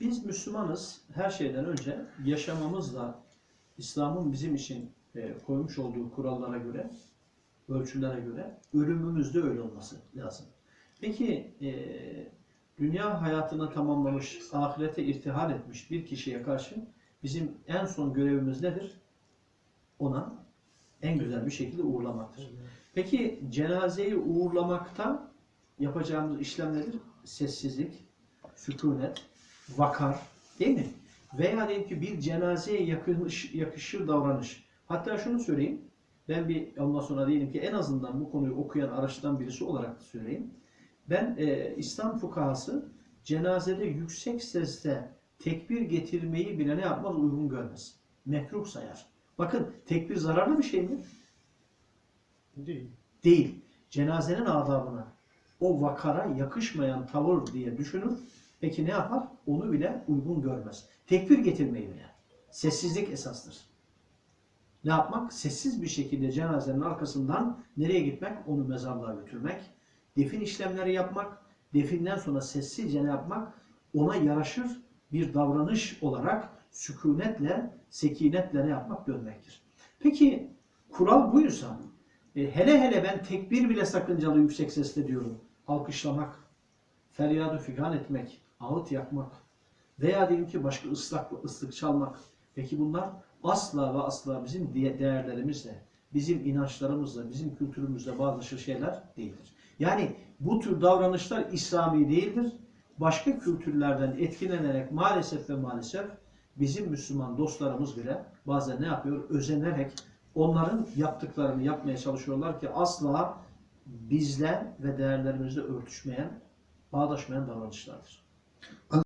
Biz Müslümanız. Her şeyden önce yaşamamızla İslam'ın bizim için e, koymuş olduğu kurallara göre, ölçülere göre ölümümüz de öyle olması lazım. Peki e, dünya hayatını tamamlamış, ahirete irtihal etmiş bir kişiye karşı bizim en son görevimiz nedir? Ona en güzel bir şekilde uğurlamaktır. Peki cenazeyi uğurlamakta yapacağımız işlem nedir? Sessizlik, sükunet, vakar değil mi? Veya diyelim ki bir cenazeye yakış, yakışır davranış. Hatta şunu söyleyeyim. Ben bir ondan sonra diyelim ki en azından bu konuyu okuyan, araştıran birisi olarak söyleyeyim. Ben e, İslam fukahası cenazede yüksek sesle tekbir getirmeyi bile ne yapmaz? Uygun görmez. Mekruh sayar. Bakın tekbir zararlı bir şey mi? Değil. Değil. Cenazenin adabına o vakara yakışmayan tavır diye düşünür. Peki ne yapar? Onu bile uygun görmez. Tekbir getirmeyi bile. Sessizlik esastır. Ne yapmak? Sessiz bir şekilde cenazenin arkasından nereye gitmek? Onu mezarlığa götürmek. Defin işlemleri yapmak. Definden sonra sessizce ne yapmak? Ona yaraşır bir davranış olarak sükunetle, sekinetle ne yapmak? Dönmektir. Peki kural buysa e, hele hele ben tekbir bile sakıncalı yüksek sesle diyorum. Alkışlamak, feryadı figan etmek, ağıt yakmak veya diyelim ki başka ıslak ıslık çalmak. Peki bunlar asla ve asla bizim değerlerimizle, bizim inançlarımızla, bizim kültürümüzle bağdaşır şeyler değildir. Yani bu tür davranışlar İslami değildir. Başka kültürlerden etkilenerek maalesef ve maalesef bizim Müslüman dostlarımız bile bazen ne yapıyor? Özenerek onların yaptıklarını yapmaya çalışıyorlar ki asla bizle ve değerlerimizle örtüşmeyen, bağdaşmayan davranışlardır. Có